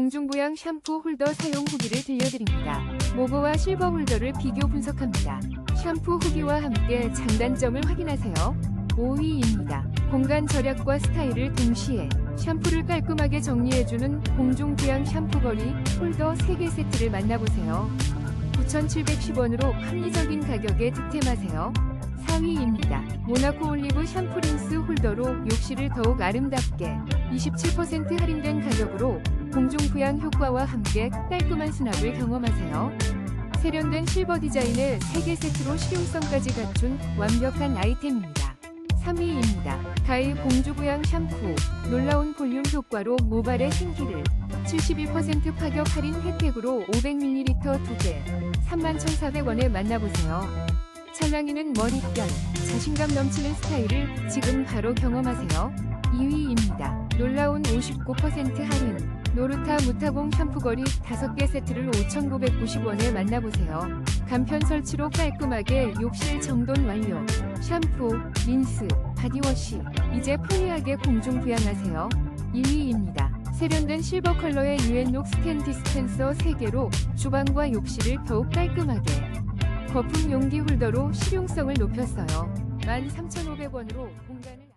공중부양 샴푸 홀더 사용 후기를 들려드립니다. 모버와 실버 홀더를 비교 분석합니다. 샴푸 후기와 함께 장단점을 확인하세요. 5위입니다. 공간 절약과 스타일을 동시에 샴푸를 깔끔하게 정리해주는 공중부양 샴푸 거리 홀더 3개 세트를 만나보세요. 9,710원으로 합리적인 가격에 득템하세요. 4위입니다. 모나코 올리브 샴푸 린스 홀더로 욕실을 더욱 아름답게 27% 할인된 가격으로 공중 부양 효과와 함께 깔끔한 수납을 경험하세요. 세련된 실버 디자인의 3개 세트로 실용성까지 갖춘 완벽한 아이템입니다. 3위입니다. 가이 공주 부양 샴푸 놀라운 볼륨 효과로 모발의 생기를 72% 파격 할인 혜택으로 500ml 2개 31,400원에 만나보세요. 찰랑이는 머릿결, 자신감 넘치는 스타일을 지금 바로 경험하세요. 2위입니다. 놀라운 59% 할인. 노르타 무타공 샴푸거리 5개 세트를 5,990원에 만나보세요. 간편 설치로 깔끔하게 욕실 정돈 완료. 샴푸, 린스, 바디워시. 이제 편리하게 공중 부양하세요. 1위입니다. 세련된 실버 컬러의 유엔록 스텐 디스펜서 3개로 주방과 욕실을 더욱 깔끔하게. 거품 용기 홀더로 실용성을 높였어요. 13,500원으로 공간을